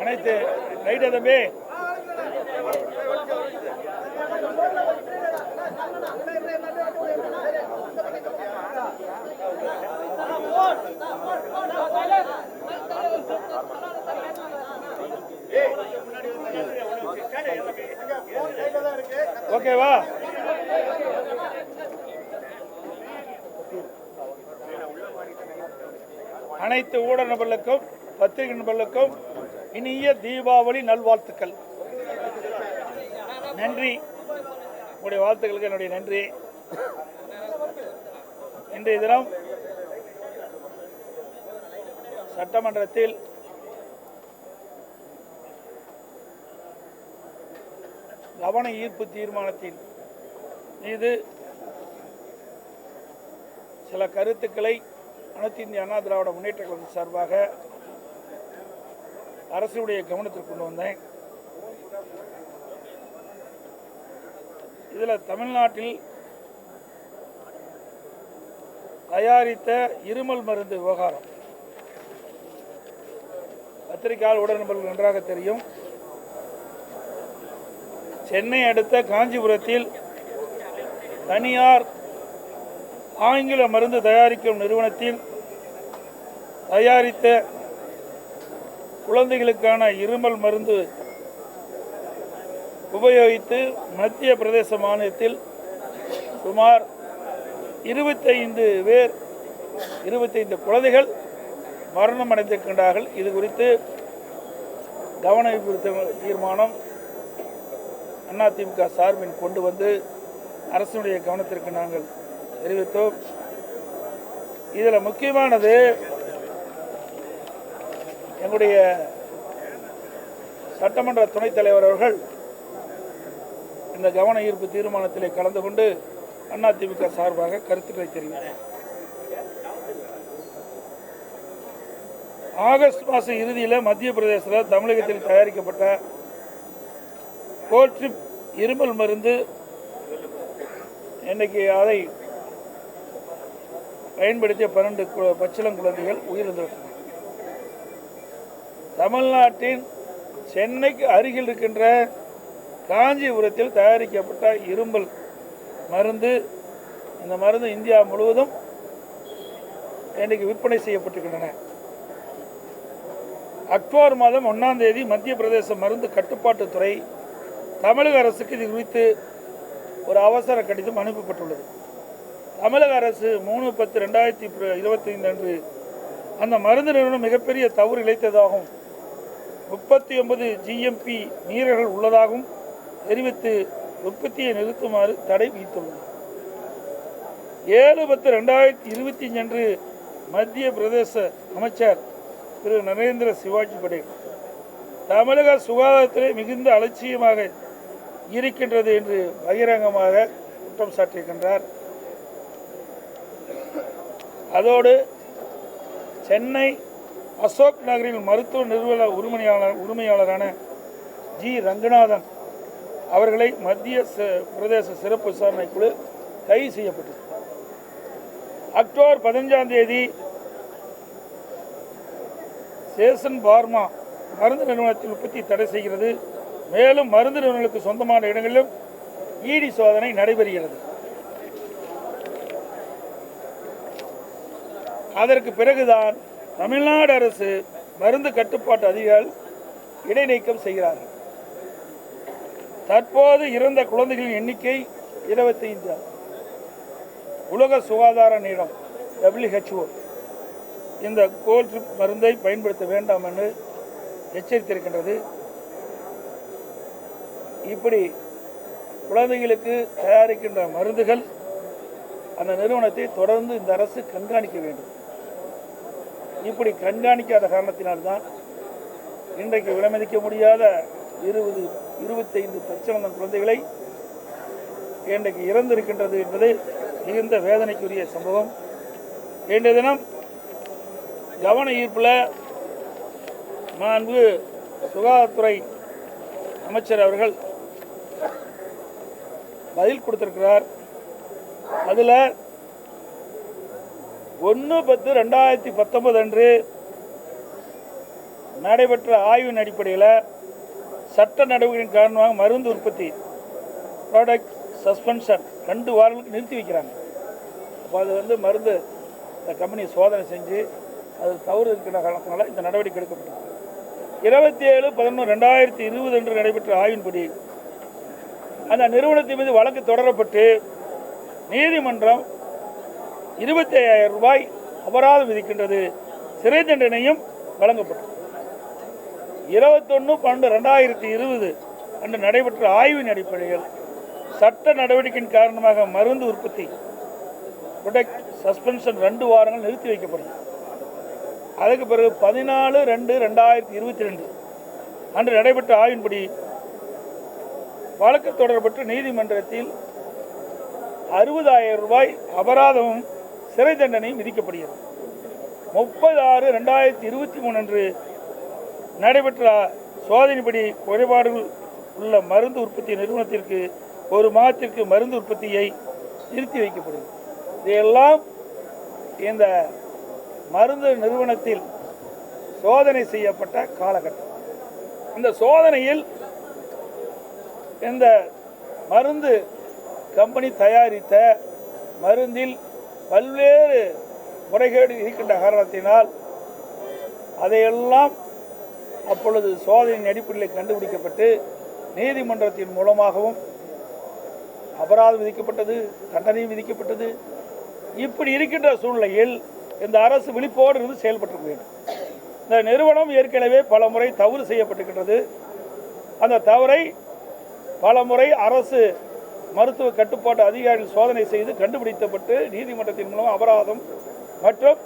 அனைத்து ரைட்டா தம்பி. ஓகேவா அனைத்து ஊடக நபர்களுக்கும் பத்திரிகை நபர்களுக்கும் இனிய தீபாவளி நல்வாழ்த்துக்கள். நன்றி. உங்களுடைய வாழ்த்துக்களுக்கு என்னுடைய நன்றி. இன்றைய தினம் சட்டமன்றத்தில் கவன ஈர்ப்பு தீர்மானத்தின் மீது சில கருத்துக்களை அனைத்து இந்திய அண்ணா திராவிட முன்னேற்ற கழகம் சார்பாக அரசுடைய கவனத்திற்கு கொண்டு வந்தேன். இதில் தமிழ்நாட்டில் தயாரித்த இருமல் மருந்து விவகாரம். பத்திரிகையாளர் உடன்பர்கள் நன்றாக தெரியும். சென்னை அடுத்த காஞ்சிபுரத்தில் தனியார் ஆங்கில மருந்து தயாரிக்கும் நிறுவனத்தில் தயாரித்த குழந்தைகளுக்கான இருமல் மருந்து உபயோகித்து மத்திய பிரதேச மாநிலத்தில் சுமார் இருபத்தைந்து பேர் இருபத்தைந்து குழந்தைகள் மரணம் அடைந்திருக்கின்றார்கள். இது குறித்து கவன ஈர்ப்பு தீர்மானம் அதிமுக சார்பில் கொண்டு வந்து அரசினுடைய கவனத்திற்கு நாங்கள் தெரிவித்தோம் இதில் முக்கியமானது எங்களுடைய சட்டமன்ற துணைத் தலைவர் அவர்கள் இந்த கவன ஈர்ப்பு தீர்மானத்திலே கலந்து கொண்டு அதிமுக சார்பாக கருத்துக்களை தெரிவித்தார். ஆகஸ்ட் மாதம் இறுதியில் மத்திய பிரதேசத்தில் தமிழகத்தில் தயாரிக்கப்பட்ட கோட்ரிப் இருமல் மருந்து இன்னைக்கு அதை பயன்படுத்திய பன்னெண்டு பச்சிளம் குழந்தைகள் உயிரிழந்துவிட்டன தமிழ்நாட்டின் சென்னைக்கு அருகில் இருக்கின்ற காஞ்சிபுரத்தில் தயாரிக்கப்பட்ட இரும்பல் மருந்து இந்த மருந்து இந்தியா முழுவதும் இன்றைக்கு விற்பனை செய்யப்பட்டிருக்கின்றன. அக்டோபர் மாதம் ஒன்றாம் தேதி மத்திய பிரதேச மருந்து கட்டுப்பாட்டுத்துறை தமிழக அரசுக்கு இது குறித்து ஒரு அவசர கடிதம் அனுப்பப்பட்டுள்ளது. தமிழக அரசு மூணு பத்து ரெண்டாயிரத்தி இருபத்தி அன்று அந்த மருந்து நிறுவனம் மிகப்பெரிய தவறு இழைத்ததாகவும் முப்பத்தி ஒன்பது ஜிஎம்பி மீறல்கள் உள்ளதாகவும் தெரிவித்து உற்பத்தியை நிறுத்துமாறு தடை விதித்துள்ளது. ஏழு பத்து ரெண்டாயிரத்தி இருபத்தி அஞ்சு அன்று மத்திய பிரதேச அமைச்சர் திரு நரேந்திர சிவாஜி படேல் தமிழக சுகாதாரத்திலே மிகுந்த அலட்சியமாக இருக்கின்றது என்று பகிரங்கமாக குற்றம் சாட்டியிருக்கின்றார். அதோடு சென்னை அசோக் நகரில் மருத்துவ நிறுவன உரிமையாளர் உரிமையாளரான ஜி. ரங்கநாதன் அவர்களை மத்திய ச- பிரதேச சிறப்பு விசாரணை குழு கைது செய்யப்பட்டது. அக்டோபர் பதினஞ்சாம் தேதி சேசன் பார்மா மருந்து நிறுவனத்தில் உற்பத்தி தடை செய்கிறது. மேலும் மருந்து நிறுவனங்களுக்கு சொந்தமான இடங்களிலும் ஈடி சோதனை நடைபெறுகிறது. அதற்கு பிறகுதான் தமிழ்நாடு அரசு மருந்து கட்டுப்பாட்டு அதிகாரிகள் இடைநீக்கம் செய்கிறார்கள். தற்போது இறந்த குழந்தைகளின் எண்ணிக்கை இருபத்தைந்து. உலக சுகாதார நிலம் டபிள்யூஹெச்ஓ இந்த கோல் ட்ரிப் மருந்தை பயன்படுத்த வேண்டாம் என்று எச்சரித்திருக்கின்றது. இப்படி குழந்தைகளுக்கு தயாரிக்கின்ற மருந்துகள் அந்த நிறுவனத்தை தொடர்ந்து இந்த அரசு கண்காணிக்க வேண்டும். இப்படி கண்காணிக்காத காரணத்தினால்தான் இன்றைக்கு விலமதிக்க முடியாத இருபது இருபத்தைந்து பச்சளந்தம் குழந்தைகளை இன்றைக்கு இறந்திருக்கின்றது என்பது மிகுந்த வேதனைக்குரிய சம்பவம். இன்றைய தினம் கவன ஈர்ப்பில் மாண்பு சுகாதாரத்துறை அமைச்சர் அவர்கள் பதில் கொடுத்திருக்கிறார். அதில் ஒன்று பத்து ரெண்டாயிரத்தி பத்தொன்பது அன்று நடைபெற்ற ஆய்வின் அடிப்படையில் சட்ட நடவடிக்கையின் காரணமாக மருந்து உற்பத்தி ப்ராடக்ட் சஸ்பென்ஷன் ரெண்டு வாரங்களுக்கு நிறுத்தி வைக்கிறாங்க. அப்போ அது வந்து மருந்து இந்த கம்பெனி சோதனை செஞ்சு அது தவறு இருக்கிற காரணத்தினால இந்த நடவடிக்கை எடுக்கப்பட்டது. இருபத்தி ஏழு பதினொன்று ரெண்டாயிரத்தி இருபது அன்று நடைபெற்ற ஆய்வின்படி அந்த நிறுவனத்தின் மீது வழக்கு தொடரப்பட்டு நீதிமன்றம் இருபத்தி ஐயாயிரம் ரூபாய் அபராதம் விதிக்கின்றது. சிறை தண்டனையும் வழங்கப்பட்டது. இருபத்தொன்று பன்னெண்டு ரெண்டாயிரத்தி இருபது அன்று நடைபெற்ற ஆய்வின் அடிப்படையில் சட்ட நடவடிக்கையின் காரணமாக மருந்து உற்பத்தி ப்ரொடக்ட் சஸ்பென்ஷன் ரெண்டு வாரங்கள் நிறுத்தி வைக்கப்படும் அதுக்கு பிறகு பதினாலு ரெண்டு ரெண்டாயிரத்தி இருபத்தி ரெண்டு அன்று நடைபெற்ற ஆய்வின்படி வழக்கு தொடரப்பட்டு நீதிமன்றத்தில் அறுபதாயிரம் ரூபாய் அபராதமும் சிறை தண்டனையும் விதிக்கப்படுகிறது. முப்பது ஆறு ரெண்டாயிரத்தி இருபத்தி மூணு அன்று நடைபெற்ற சோதனைப்படி குறைபாடுகள் உள்ள மருந்து உற்பத்தி நிறுவனத்திற்கு ஒரு மாதத்திற்கு மருந்து உற்பத்தியை நிறுத்தி வைக்கப்படுகிறது. இதையெல்லாம் இந்த மருந்து நிறுவனத்தில் சோதனை செய்யப்பட்ட காலகட்டம். இந்த சோதனையில் இந்த மருந்து கம்பெனி தயாரித்த மருந்தில் பல்வேறு முறைகேடு இருக்கின்ற காரணத்தினால் அதையெல்லாம் அப்பொழுது சோதனையின் அடிப்படையில் கண்டுபிடிக்கப்பட்டு நீதிமன்றத்தின் மூலமாகவும் அபராதம் விதிக்கப்பட்டது தண்டனையும் விதிக்கப்பட்டது. இப்படி இருக்கின்ற சூழ்நிலையில் இந்த அரசு விழிப்போடு இருந்து செயல்பட்டு வேண்டும் இந்த நிறுவனம் ஏற்கனவே பல முறை தவறு செய்யப்பட்டிருக்கின்றது. அந்த தவறை பல முறை அரசு மருத்துவ கட்டுப்பாட்டு அதிகாரிகள் சோதனை செய்து கண்டுபிடிக்கப்பட்டு நீதிமன்றத்தின் மூலம் அபராதம் மற்றும்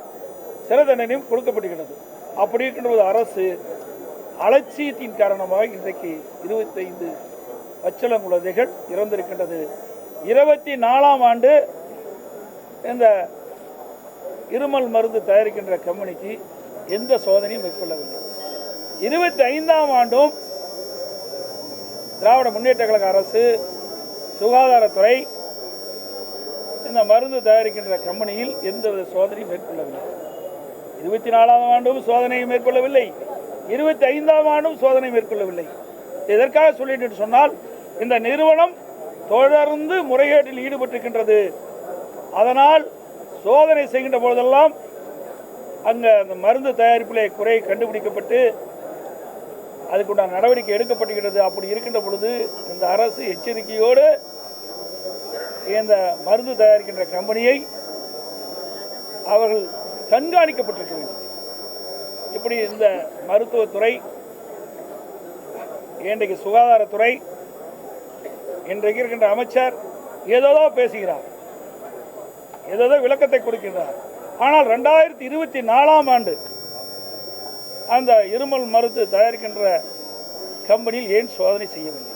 சிறை தண்டனையும் கொடுக்கப்படுகிறது அப்படி இருக்கின்ற அரசு அலட்சியத்தின் காரணமாக இன்றைக்கு இருபத்தைந்து பச்சளம் குழந்தைகள் இறந்திருக்கின்றது. இருபத்தி நாலாம் ஆண்டு இந்த இருமல் மருந்து தயாரிக்கின்ற கம்பெனிக்கு எந்த சோதனையும் மேற்கொள்ளவில்லை. இருபத்தி ஐந்தாம் ஆண்டும் திராவிட முன்னேற்ற கழக அரசு சுகாதாரத்துறை இந்த மருந்து தயாரிக்கின்ற கம்பெனியில் எந்தவித சோதனையும் மேற்கொள்ளவில்லை. இருபத்தி நாலாம் ஆண்டும் சோதனையை மேற்கொள்ளவில்லை. இருபத்தி ஐந்தாம் ஆண்டும் சோதனை மேற்கொள்ளவில்லை. எதற்காக சொல்லிட்டு சொன்னால் இந்த நிறுவனம் தொடர்ந்து முறைகேட்டில் ஈடுபட்டிருக்கின்றது. அதனால் சோதனை செய்கின்ற போதெல்லாம் அங்கே அந்த மருந்து தயாரிப்பிலே குறை கண்டுபிடிக்கப்பட்டு அதுக்குண்டான நடவடிக்கை எடுக்கப்படுகிறது அப்படி இருக்கின்ற பொழுது இந்த அரசு எச்சரிக்கையோடு இந்த மருந்து தயாரிக்கின்ற கம்பெனியை அவர்கள் கண்காணிக்கப்பட்டிருக்க வேண்டும் இப்படி இந்த மருத்துவத்துறை இன்றைக்கு சுகாதாரத்துறை இன்றைக்கு இருக்கின்ற அமைச்சர் ஏதோதோ பேசுகிறார். ஏதோதோ விளக்கத்தை கொடுக்கின்றார். ஆனால் ரெண்டாயிரத்தி இருபத்தி நாலாம் ஆண்டு அந்த இருமல் மருந்து தயாரிக்கின்ற கம்பெனியில் ஏன் சோதனை செய்யவில்லை?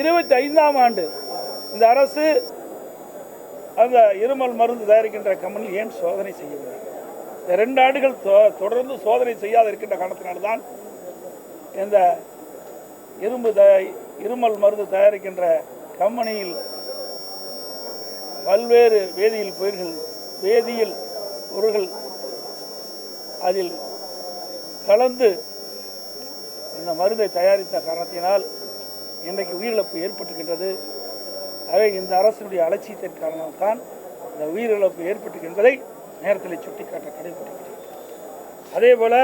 இருபத்தி ஐந்தாம் ஆண்டு இந்த அரசு அந்த இருமல் மருந்து தயாரிக்கின்ற கம்பெனியில் ஏன் சோதனை செய்யவில்லை? இந்த ரெண்டு ஆண்டுகள் தொ- தொடர்ந்து சோதனை செய்யாத இருக்கின்ற காரணத்தினால்தான் இந்த இரும்பு த இருமல் மருந்து தயாரிக்கின்ற கம்பெனியில் பல்வேறு வேதியியல் பயிர்கள் வேதியியல் பொருள்கள் அதில் கலந்து இந்த மருந்தை தயாரித்த காரணத்தினால் இன்றைக்கு உயிரிழப்பு ஏற்பட்டுகின்றது ஆகவே இந்த அரசினுடைய அலட்சியத்தின் காரணத்தால் இந்த உயிரிழப்பு ஏற்பட்டிருக்கின்றதை நேரத்தில் சுட்டிக்காட்ட கடைபிடிக்கிறேன் அதே போல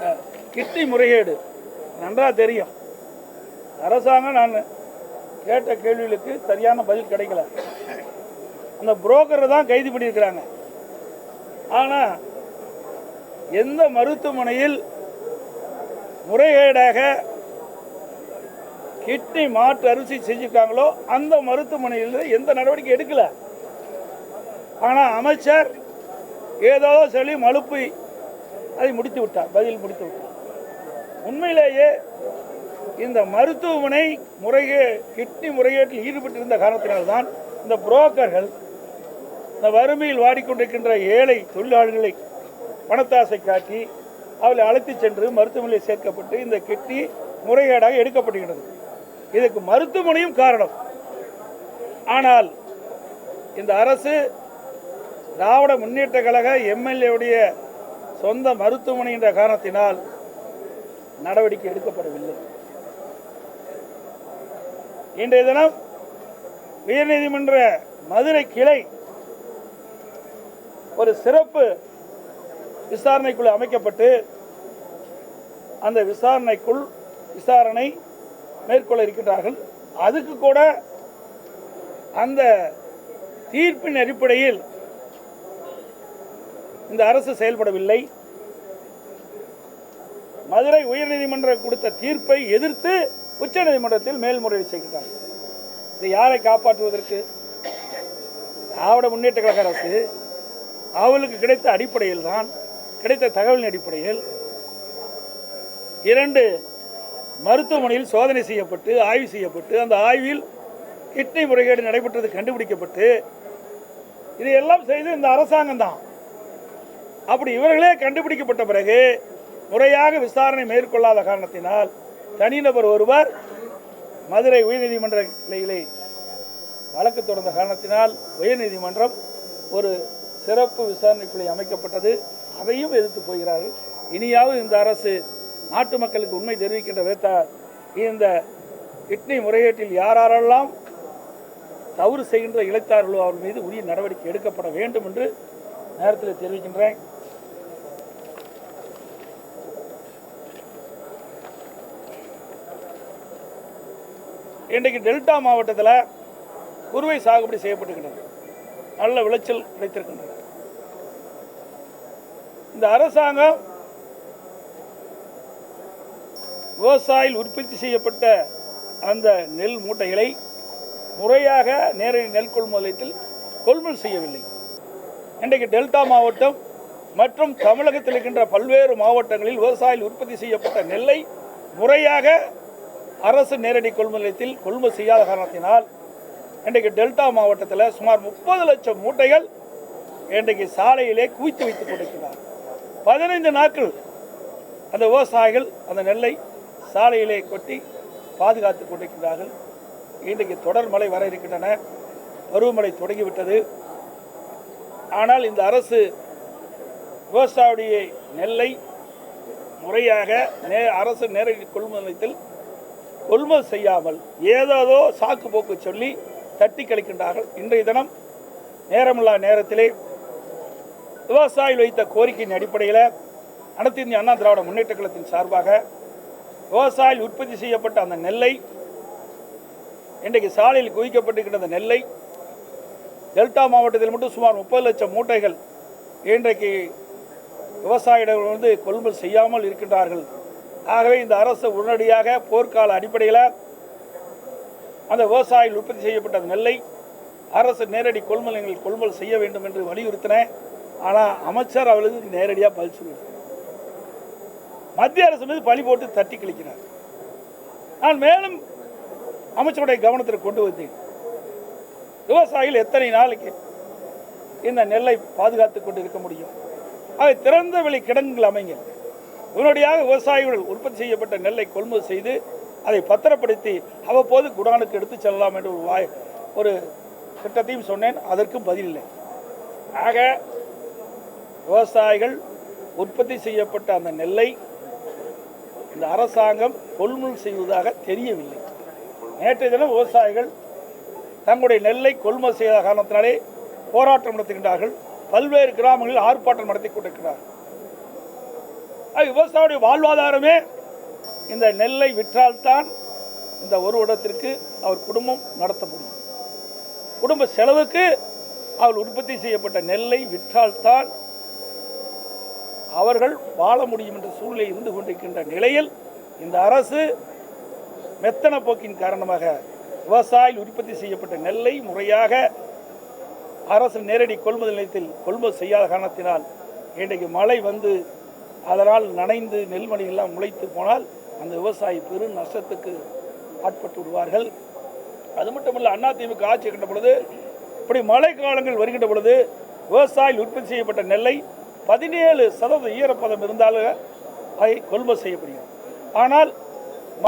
அஹ், கிட்னி முறைகேடு நன்றாக தெரியும். அரசாங்கம் நான் கேட்ட கேள்விகளுக்கு சரியான பதில் கிடைக்கல. அந்த புரோக்கரை தான் கைது பண்ணியிருக்கிறாங்க. ஆனால் எந்த மருத்துவமனையில் முறைகேடாக கிட்னி மாற்று அரிசி செஞ்சுருக்காங்களோ அந்த மருத்துவமனையில் எந்த நடவடிக்கை எடுக்கல. ஆனால் அமைச்சர் ஏதோ சொல்லி மழுப்பு அதை முடித்து விட்டார் பதில் முடித்து விட்டார். உண்மையிலேயே இந்த மருத்துவமனை முறைகே கிட்னி முறைகேட்டில் ஈடுபட்டிருந்த காரணத்தினால்தான் இந்த புரோக்கர்கள் இந்த வறுமையில் வாடிக்கொண்டிருக்கின்ற ஏழை தொழிலாளர்களை பணத்தாசை காட்டி அவளை அழைத்துச் சென்று மருத்துவமனையில் சேர்க்கப்பட்டு இந்த கெட்டி முறைகேடாக எடுக்கப்படுகிறது. இதுக்கு மருத்துவமனையும் காரணம். ஆனால் இந்த அரசு திராவிட முன்னேற்ற கழக எம்எல்ஏவுடைய சொந்த மருத்துவமனை என்ற காரணத்தினால் நடவடிக்கை எடுக்கப்படவில்லை. இன்றைய தினம் உயர்நீதிமன்ற மதுரை கிளை ஒரு சிறப்பு விசாரணைக்குழு அமைக்கப்பட்டு அந்த விசாரணைக்குள் விசாரணை மேற்கொள்ள இருக்கின்றார்கள். அதுக்கு கூட அந்த தீர்ப்பின் அடிப்படையில் இந்த அரசு செயல்படவில்லை. மதுரை உயர்நீதிமன்றம் கொடுத்த தீர்ப்பை எதிர்த்து உச்சநீதிமன்றத்தில் மேல்முறையீடு செய்கிறார். இதை யாரை காப்பாற்றுவதற்கு? திராவிட முன்னேற்ற கழக அரசு. அவளுக்கு கிடைத்த அடிப்படையில் தான் கிடைத்த தகவலின் அடிப்படையில் இரண்டு மருத்துவமனையில் சோதனை செய்யப்பட்டு ஆய்வு செய்யப்பட்டு அந்த ஆய்வில் கிட்னி முறைகேடு நடைபெற்றது கண்டுபிடிக்கப்பட்டு இதையெல்லாம் செய்து இந்த அரசாங்கம் தான். அப்படி இவர்களே கண்டுபிடிக்கப்பட்ட பிறகு முறையாக விசாரணை மேற்கொள்ளாத காரணத்தினால் தனிநபர் ஒருவர் மதுரை உயர்நீதிமன்ற கிளையிலே வழக்கு தொடர்ந்த காரணத்தினால் உயர்நீதிமன்றம் ஒரு சிறப்பு விசாரணைக்குழு அமைக்கப்பட்டது. அதையும் எதிர்த்து போகிறார்கள். இனியாவது இந்த அரசு நாட்டு மக்களுக்கு உண்மை தெரிவிக்கின்ற விதத்தால் இந்த கிட்னி முறையீட்டில் யாரெல்லாம் தவறு செய்கின்ற இழைத்தார்களோ அவர் மீது உரிய நடவடிக்கை எடுக்கப்பட வேண்டும் என்று நேரத்தில் தெரிவிக்கின்றேன். இன்றைக்கு டெல்டா மாவட்டத்தில் குறுவை சாகுபடி செய்யப்பட்டுகின்றது நல்ல விளைச்சல் கிடைத்திருக்கின்றது. இந்த அரசாங்கம் விவசாயிகள் உற்பத்தி செய்யப்பட்ட அந்த நெல் மூட்டைகளை முறையாக நேரடி நெல் கொள்முதலத்தில் கொள்முதல் செய்யவில்லை. இன்றைக்கு டெல்டா மாவட்டம் மற்றும் தமிழகத்தில் இருக்கின்ற பல்வேறு மாவட்டங்களில் விவசாயிகள் உற்பத்தி செய்யப்பட்ட நெல்லை முறையாக அரசு நேரடி கொள்முதலத்தில் கொள்முதல் செய்யாத காரணத்தினால் இன்றைக்கு டெல்டா மாவட்டத்தில் சுமார் முப்பது லட்சம் மூட்டைகள் இன்றைக்கு சாலையிலே குவித்து வைத்துக் கொண்டிருக்கிறார். பதினைந்து நாட்கள் அந்த விவசாயிகள் அந்த நெல்லை சாலையிலே கொட்டி பாதுகாத்து கொண்டிருக்கிறார்கள். இன்றைக்கு தொடர் மழை வர இருக்கின்றன. பருவமழை தொடங்கிவிட்டது. ஆனால் இந்த அரசு விவசாயுடைய நெல்லை முறையாக நே அரசு நேரடி கொள்முதலத்தில் கொள்முதல் செய்யாமல் ஏதேதோ சாக்கு போக்கு சொல்லி தட்டி கழிக்கின்றார்கள். இன்றைய தினம் நேரமில்லா நேரத்திலே விவசாயிகள் வைத்த கோரிக்கையின் அடிப்படையில் அனைத்து இந்திய அண்ணா திராவிட முன்னேற்ற கழகத்தின் சார்பாக விவசாயிகள் உற்பத்தி செய்யப்பட்ட அந்த நெல்லை இன்றைக்கு சாலையில் குவிக்கப்பட்டிருக்கின்ற அந்த நெல்லை டெல்டா மாவட்டத்தில் மட்டும் சுமார் முப்பது லட்சம் மூட்டைகள் இன்றைக்கு விவசாயிகள் வந்து கொள்முதல் செய்யாமல் இருக்கின்றார்கள். ஆகவே இந்த அரசு உடனடியாக போர்க்கால அடிப்படையில் அந்த விவசாயிகள் உற்பத்தி செய்யப்பட்ட அந்த நெல்லை அரசு நேரடி கொள்முதல் கொள்முதல் செய்ய வேண்டும் என்று வலியுறுத்தினேன் ஆனால் அமைச்சர் அவர்களுக்கு நேரடியாக பதில் சொல்லுவார் மத்திய அரசு மீது பழி போட்டு தட்டி கழிக்கிறார். நான் மேலும் அமைச்சருடைய கவனத்திற்கு கொண்டு வந்தேன். விவசாயிகள் எத்தனை நாளைக்கு இந்த நெல்லை பாதுகாத்து கொண்டு இருக்க முடியும்? அவை திறந்த வெளி கிடங்குகள் அமைங்க உடனடியாக விவசாயிகள் உற்பத்தி செய்யப்பட்ட நெல்லை கொள்முதல் செய்து அதை பத்திரப்படுத்தி அவ்வப்போது குடானுக்கு எடுத்து செல்லலாம் என்று ஒரு வாய் ஒரு திட்டத்தையும் சொன்னேன். அதற்கும் பதில் இல்லை. ஆக விவசாயிகள் உற்பத்தி செய்யப்பட்ட அந்த நெல்லை இந்த அரசாங்கம் கொள்முதல் செய்வதாக தெரியவில்லை. நேற்றைய தினம் விவசாயிகள் தங்களுடைய நெல்லை கொள்முதல் செய்த காரணத்தினாலே போராட்டம் நடத்துகின்றார்கள். பல்வேறு கிராமங்களில் ஆர்ப்பாட்டம் நடத்தி கொண்டிருக்கிறார்கள். ஆக விவசாயியுடைய வாழ்வாதாரமே இந்த நெல்லை விற்றால்தான் இந்த ஒரு இடத்திற்கு அவர் குடும்பம் நடத்த முடியும் குடும்ப செலவுக்கு அவர் உற்பத்தி செய்யப்பட்ட நெல்லை விற்றால்தான் அவர்கள் வாழ முடியும் என்ற சூழ்நிலை இருந்து கொண்டிருக்கின்ற நிலையில் இந்த அரசு மெத்தன போக்கின் காரணமாக விவசாயிகள் உற்பத்தி செய்யப்பட்ட நெல்லை முறையாக அரசு நேரடி கொள்முதல் நிலையத்தில் கொள்முதல் செய்யாத காரணத்தினால் இன்றைக்கு மழை வந்து அதனால் நனைந்து நெல்மணிகள்லாம் முளைத்து போனால் அந்த விவசாயி பெரும் நஷ்டத்துக்கு ஆட்பட்டு விடுவார்கள் அது மட்டும் அண்ணா அதிமுக ஆட்சி கண்ட பொழுது இப்படி மழை காலங்கள் வருகின்ற பொழுது விவசாயிகள் உற்பத்தி செய்யப்பட்ட நெல்லை பதினேழு சதவீத ஈரப்பதம் இருந்தாலும் அதை கொள்முதல் செய்யப்படுகிறது. ஆனால்